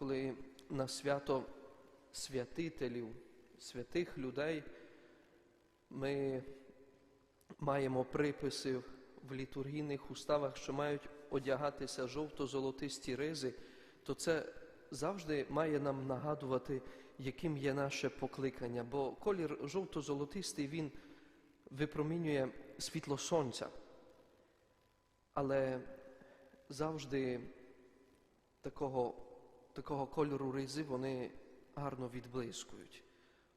коли на свято святителів, святих людей ми маємо приписи в літургійних уставах, що мають одягатися жовто-золотисті ризи, то це завжди має нам нагадувати, яким є наше покликання. Бо колір жовто-золотистий він випромінює світло сонця. Але завжди такого, такого кольору ризи вони гарно відблискують.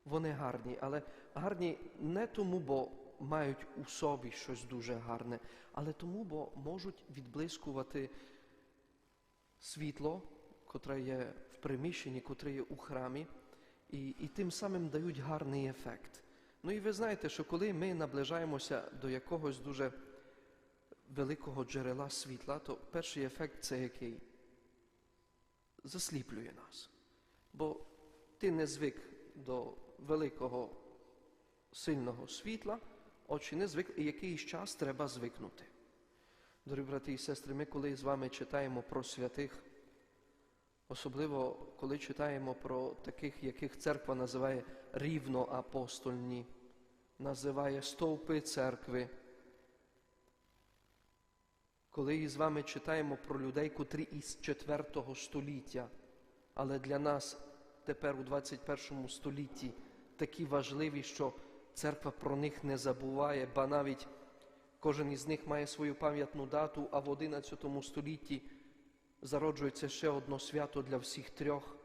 Вони гарні, але гарні не тому, бо мають у собі щось дуже гарне, але тому, бо можуть відблискувати світло, котре є в приміщенні, котре є у храмі, і, і тим самим дають гарний ефект. Ну і ви знаєте, що коли ми наближаємося до якогось дуже великого джерела світла, то перший ефект це який? Засліплює нас. Бо ти не звик до великого сильного світла, очі не звик, і якийсь час треба звикнути. Дорогі брати і сестри, ми коли з вами читаємо про святих, особливо коли читаємо про таких, яких церква називає рівноапостольні, називає стовпи церкви. Коли з вами читаємо про людей, котрі із 4 століття, але для нас тепер у 21 столітті такі важливі, що церква про них не забуває, ба навіть кожен із них має свою пам'ятну дату, а в 11 столітті зароджується ще одно свято для всіх трьох,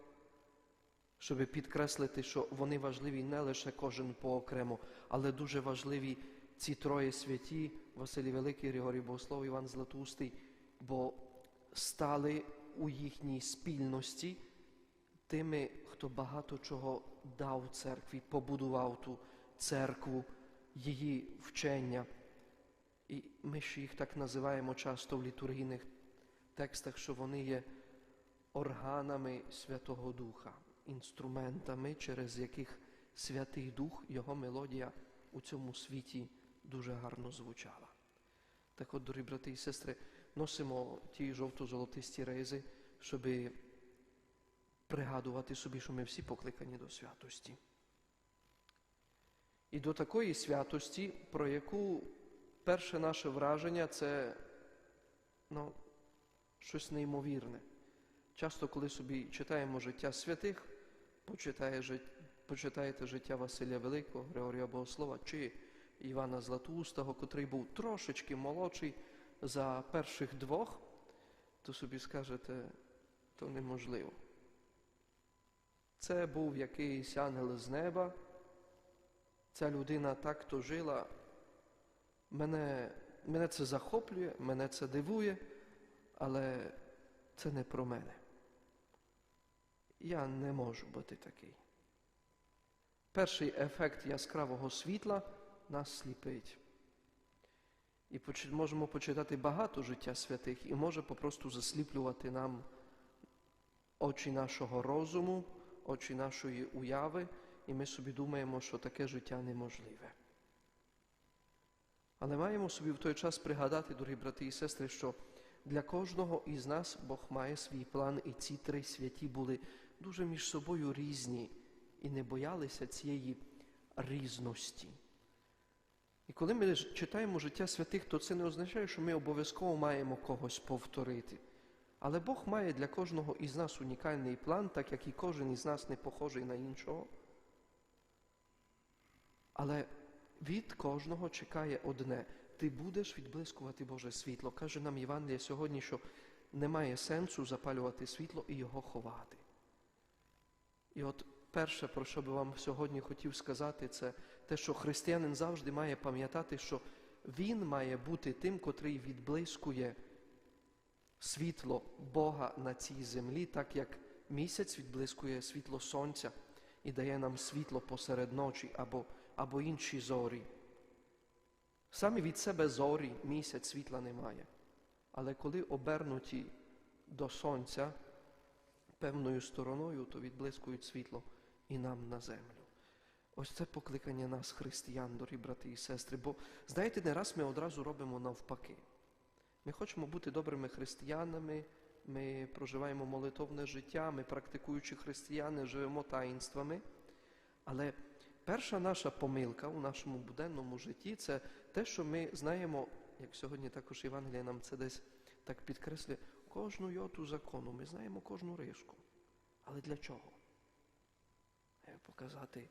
щоб підкреслити, що вони важливі не лише кожен поокремо, але дуже важливі ці троє святі, Василій Великий, Григорій Богослов, Іван Златоустий, бо стали у їхній спільності тими, хто багато чого дав церкві, побудував ту церкву, її вчення. І ми ж їх так називаємо часто в літургійних текстах, що вони є органами Святого Духа, інструментами, через яких Святий Дух, Його мелодія у цьому світі дуже гарно звучала. Так от, дорогі брати і сестри, носимо ті жовто-золотисті ризи, щоб пригадувати собі, що ми всі покликані до святості. І до такої святості, про яку перше наше враження це ну, щось неймовірне. Часто, коли собі читаємо життя святих, почитає, почитаєте життя Василя Великого, Григорія Богослова чи Івана Златоустого, котрий був трошечки молодший за перших двох, то собі скажете, то неможливо. Це був якийсь ангел з неба. Ця людина так то жила. Мене, мене це захоплює, мене це дивує, але це не про мене. Я не можу бути такий. Перший ефект яскравого світла нас сліпить. І можемо почитати багато життя святих, і може попросту засліплювати нам очі нашого розуму, очі нашої уяви, і ми собі думаємо, що таке життя неможливе. Але маємо собі в той час пригадати, дорогі брати і сестри, що для кожного із нас Бог має свій план, і ці три святі були дуже між собою різні і не боялися цієї різності. І коли ми читаємо життя святих, то це не означає, що ми обов'язково маємо когось повторити. Але Бог має для кожного із нас унікальний план, так як і кожен із нас не похожий на іншого. Але від кожного чекає одне. Ти будеш відблискувати Боже світло. Каже нам Євангелія сьогодні, що немає сенсу запалювати світло і його ховати. І от перше, про що би вам сьогодні хотів сказати, це те, що християнин завжди має пам'ятати, що він має бути тим, котрий відблискує світло Бога на цій землі, так як місяць відблискує світло сонця і дає нам світло посеред ночі або, або інші зорі. Самі від себе зорі місяць світла немає. Але коли обернуті до сонця певною стороною, то відблискують світло і нам на землю. Ось це покликання нас, християн, дорогі брати і сестри. Бо, знаєте, не раз ми одразу робимо навпаки. Ми хочемо бути добрими християнами, ми проживаємо молитовне життя, ми практикуючи християни, живемо таїнствами. Але перша наша помилка у нашому буденному житті це те, що ми знаємо, як сьогодні також Євангелія нам це десь так підкреслює, кожну йоту закону, ми знаємо кожну ришку. Але для чого? Показати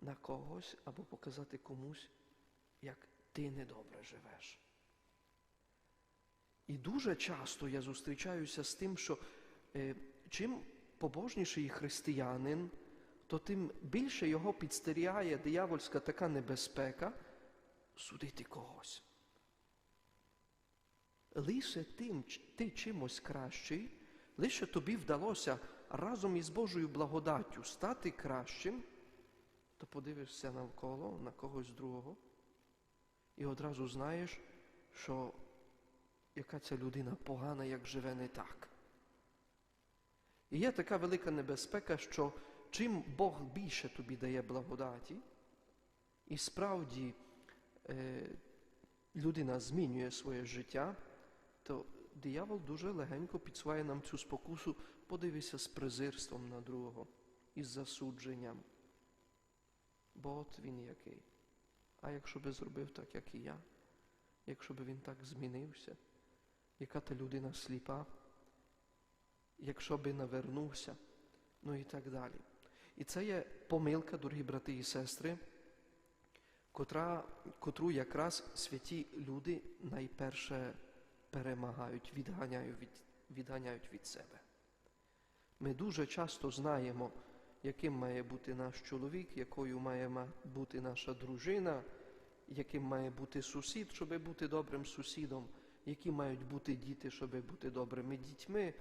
на когось або показати комусь, як ти недобре живеш. І дуже часто я зустрічаюся з тим, що е, чим побожніший християнин, то тим більше його підстерігає диявольська така небезпека судити когось. Лише тим, ти чимось кращий, лише тобі вдалося разом із Божою благодаттю стати кращим, то подивишся навколо на когось другого і одразу знаєш, що яка ця людина погана, як живе не так. І є така велика небезпека, що чим Бог більше тобі дає благодаті, і справді е, людина змінює своє життя, то диявол дуже легенько підсває нам цю спокусу, подивися з презирством на другого, із засудженням. Бо от він який. А якщо би зробив так, як і я, якщо би він так змінився, яка та людина сліпа, якщо би навернувся, ну і так далі. І це є помилка, дорогі брати і сестри, котра, котру якраз святі люди найперше перемагають, відганяють від, відганяють від себе. Ми дуже часто знаємо, яким має бути наш чоловік, якою має бути наша дружина, яким має бути сусід, щоб бути добрим сусідом, які мають бути діти, щоб бути добрими дітьми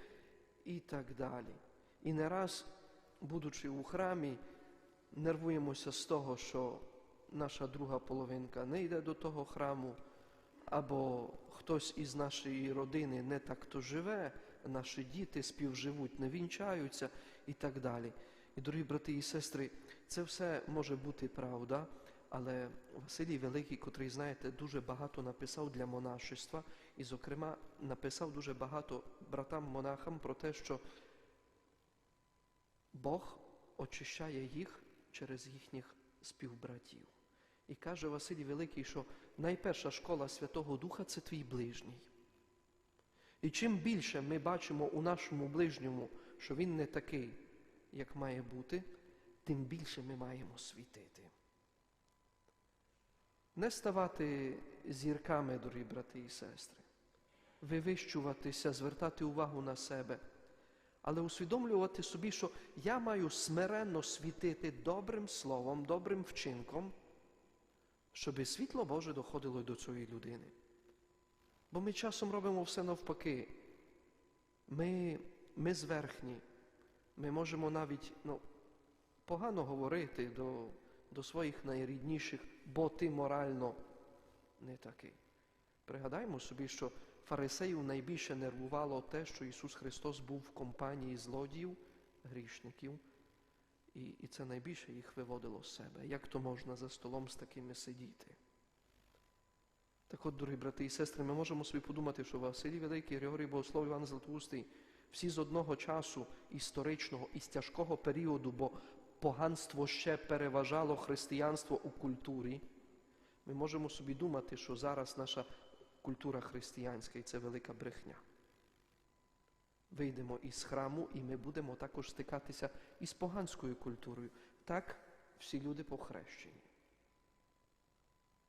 і так далі. І не раз, будучи у храмі, нервуємося з того, що наша друга половинка не йде до того храму, або хтось із нашої родини не так то живе, наші діти співживуть, не вінчаються і так далі. І, дорогі брати і сестри, це все може бути правда, але Василій Великий, котрий, знаєте, дуже багато написав для монашества, і, зокрема, написав дуже багато братам-монахам про те, що Бог очищає їх через їхніх співбратів. І каже Василій Великий, що найперша школа Святого Духа це твій ближній. І чим більше ми бачимо у нашому ближньому, що він не такий, як має бути, тим більше ми маємо світити. Не ставати зірками, дорогі брати і сестри, вивищуватися, звертати увагу на себе, але усвідомлювати собі, що я маю смиренно світити добрим словом, добрим вчинком, щоб світло Боже доходило до цієї людини. Бо ми часом робимо все навпаки. Ми, ми зверхні, ми можемо навіть ну, погано говорити до, до своїх найрідніших, бо ти морально не такий. Пригадаймо собі, що фарисеїв найбільше нервувало те, що Ісус Христос був в компанії злодіїв, грішників, і, і це найбільше їх виводило з себе. Як то можна за столом з такими сидіти? Так от, дорогі брати і сестри, ми можемо собі подумати, що Василій Великий, Григорій Богослов, Іван Златоустий, всі з одного часу історичного і з тяжкого періоду, бо поганство ще переважало християнство у культурі. Ми можемо собі думати, що зараз наша культура християнська і це велика брехня. Вийдемо із храму, і ми будемо також стикатися із поганською культурою. Так, всі люди похрещені.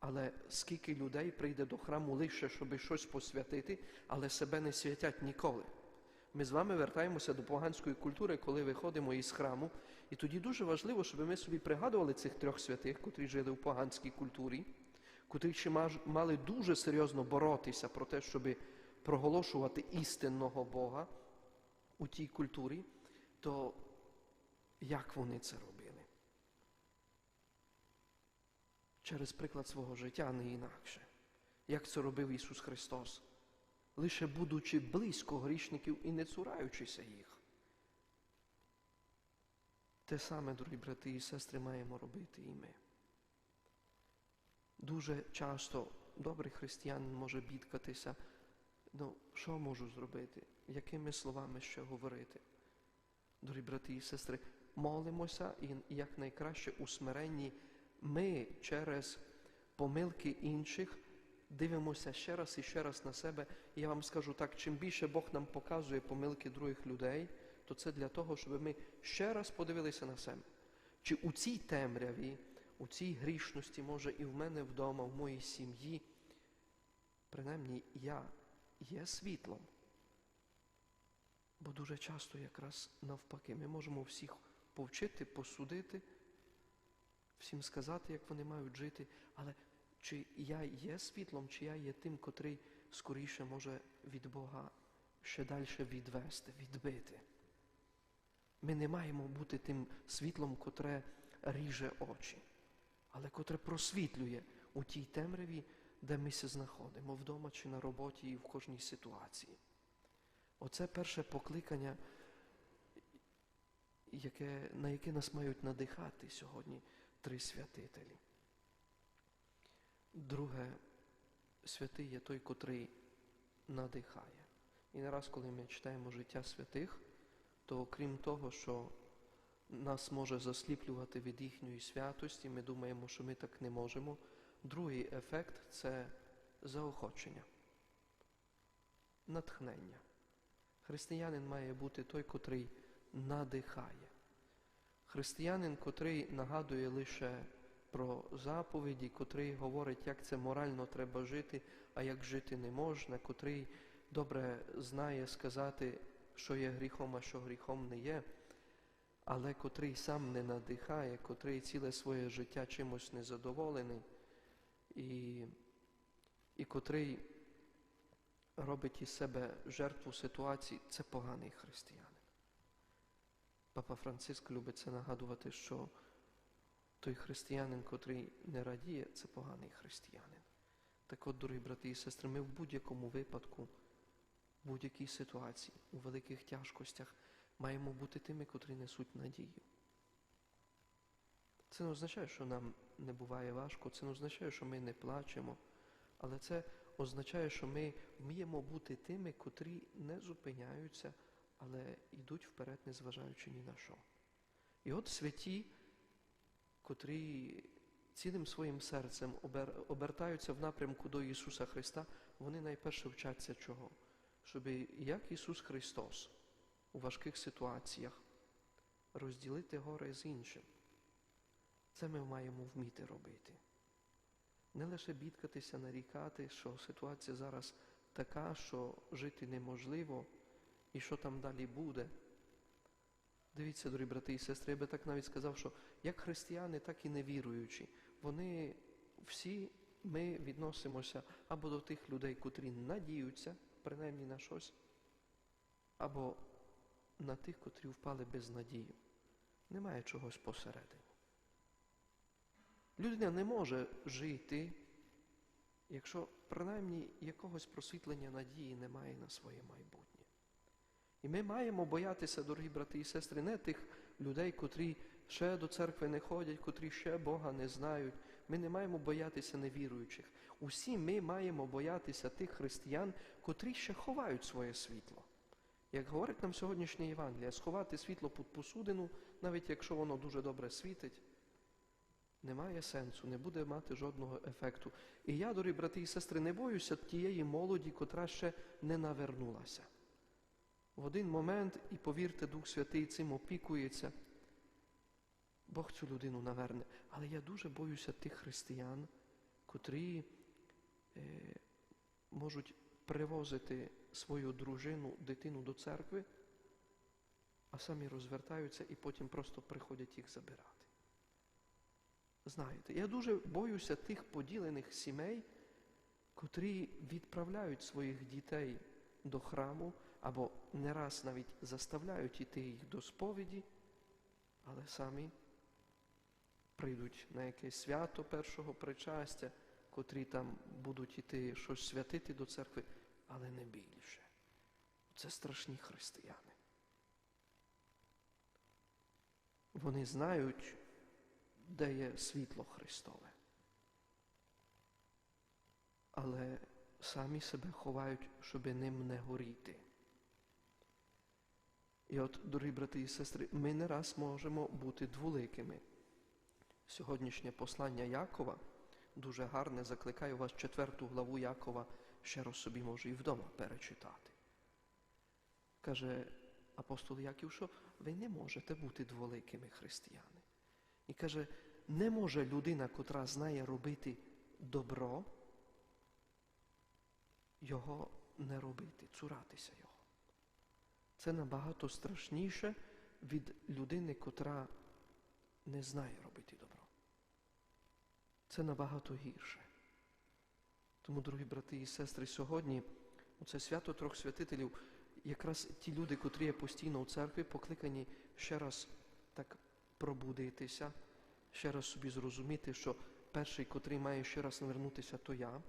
Але скільки людей прийде до храму лише, щоб щось посвятити, але себе не святять ніколи. Ми з вами вертаємося до поганської культури, коли виходимо із храму, і тоді дуже важливо, щоб ми собі пригадували цих трьох святих, котрі жили в поганській культурі, котрі ще мали дуже серйозно боротися про те, щоб проголошувати істинного Бога у тій культурі, то як вони це робили? Через приклад свого життя не інакше. Як це робив Ісус Христос, лише будучи близько грішників і не цураючися їх. Те саме, дорогі брати і сестри, маємо робити і ми. Дуже часто добрий християнин може бідкатися Ну, що можу зробити? Якими словами ще говорити? Дорогі брати і сестри, молимося і якнайкраще у смиренні ми через помилки інших дивимося ще раз і ще раз на себе. І я вам скажу так, чим більше Бог нам показує помилки других людей, то це для того, щоб ми ще раз подивилися на себе. Чи у цій темряві, у цій грішності, може, і в мене вдома, в моїй сім'ї, принаймні я є світлом. Бо дуже часто якраз навпаки, ми можемо всіх повчити, посудити, всім сказати, як вони мають жити, але чи я є світлом, чи я є тим, котрий скоріше може від Бога ще далі відвести, відбити. Ми не маємо бути тим світлом, котре ріже очі, але котре просвітлює у тій темряві, де ми се знаходимо, вдома чи на роботі і в кожній ситуації. Оце перше покликання, яке, на яке нас мають надихати сьогодні три святителі. Друге, святий є той, котрий надихає. І не раз, коли ми читаємо життя святих, то окрім того, що нас може засліплювати від їхньої святості, ми думаємо, що ми так не можемо. Другий ефект це заохочення, натхнення. Християнин має бути той, котрий надихає. Християнин, котрий нагадує лише про заповіді, котрий говорить, як це морально треба жити, а як жити не можна, котрий добре знає сказати, що є гріхом, а що гріхом не є, але котрий сам не надихає, котрий ціле своє життя чимось незадоволений, і, і котрий робить із себе жертву ситуації, це поганий християнин. Папа Франциск любить це нагадувати, що той християнин, котрий не радіє, це поганий християнин. Так от, дорогі брати і сестри, ми в будь-якому випадку, в будь-якій ситуації, у великих тяжкостях маємо бути тими, котрі несуть надію. Це не означає, що нам не буває важко, це не означає, що ми не плачемо, але це означає, що ми вміємо бути тими, котрі не зупиняються, але йдуть вперед, незважаючи ні на що. І от святі, котрі цілим своїм серцем обер- обертаються в напрямку до Ісуса Христа, вони найперше вчаться чого? Щоб як Ісус Христос у важких ситуаціях розділити горе з іншим. Це ми маємо вміти робити. Не лише бідкатися, нарікати, що ситуація зараз така, що жити неможливо, і що там далі буде. Дивіться, дорогі брати і сестри, я би так навіть сказав, що як християни, так і невіруючі, вони всі ми відносимося або до тих людей, котрі надіються, принаймні на щось, або на тих, котрі впали без надію. Немає чогось посередині. Людина не може жити, якщо принаймні якогось просвітлення надії немає на своє майбутнє. І ми маємо боятися, дорогі брати і сестри, не тих людей, котрі ще до церкви не ходять, котрі ще Бога не знають. Ми не маємо боятися невіруючих. Усі ми маємо боятися тих християн, котрі ще ховають своє світло. Як говорить нам сьогоднішнє Євангеліє, сховати світло під посудину, навіть якщо воно дуже добре світить, немає сенсу, не буде мати жодного ефекту. І я, дорогі брати і сестри, не боюся тієї молоді, котра ще не навернулася. В один момент, і повірте, Дух Святий цим опікується, Бог цю людину наверне. Але я дуже боюся тих християн, котрі е, можуть привозити свою дружину, дитину до церкви, а самі розвертаються і потім просто приходять їх забирати. Знаєте, я дуже боюся тих поділених сімей, котрі відправляють своїх дітей до храму або не раз навіть заставляють іти їх до сповіді, але самі прийдуть на якесь свято першого причастя, котрі там будуть іти щось святити до церкви, але не більше. Це страшні християни. Вони знають, де є світло Христове. Але самі себе ховають, щоби ним не горіти. І от, дорогі брати і сестри, ми не раз можемо бути дволикими. Сьогоднішнє послання Якова дуже гарне, закликаю вас четверту главу Якова ще раз собі може і вдома перечитати. Каже апостол Яків, що ви не можете бути дволикими християни. І каже, не може людина, котра знає робити добро, його не робити, цуратися його. Це набагато страшніше від людини, котра не знає робити добро. Це набагато гірше. Тому, дорогі брати і сестри, сьогодні це свято трьох святителів, якраз ті люди, котрі є постійно у церкві, покликані ще раз так пробудитися, ще раз собі зрозуміти, що перший, котрий має ще раз навернутися, то я.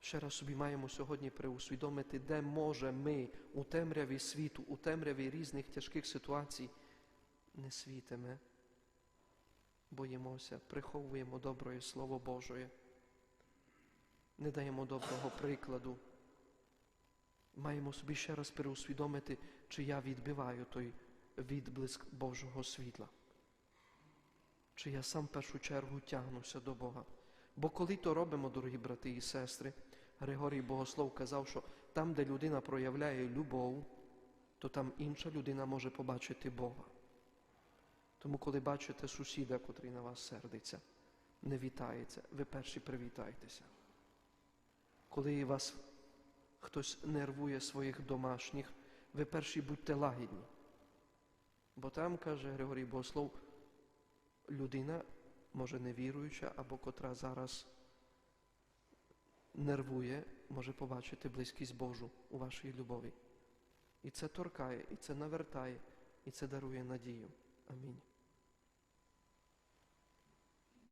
Ще раз собі маємо сьогодні преусвідомити, де може ми у темряві світу, у темряві різних тяжких ситуацій не світимо, боїмося, приховуємо доброє Слово Божоє, не даємо доброго прикладу. Маємо собі ще раз переусвідомити, чи я відбиваю той відблиск Божого світла. Чи я сам в першу чергу тягнуся до Бога. Бо коли то робимо, дорогі брати і сестри, Григорій Богослов казав, що там, де людина проявляє любов, то там інша людина може побачити Бога. Тому, коли бачите сусіда, котрий на вас сердиться, не вітається, ви перші привітайтеся. Коли вас хтось нервує своїх домашніх, ви перші будьте лагідні. Бо там, каже Григорій Богослов, людина, може невіруюча, або котра зараз нервує, може побачити близькість Божу у вашій любові. І це торкає, і це навертає, і це дарує надію. Амінь.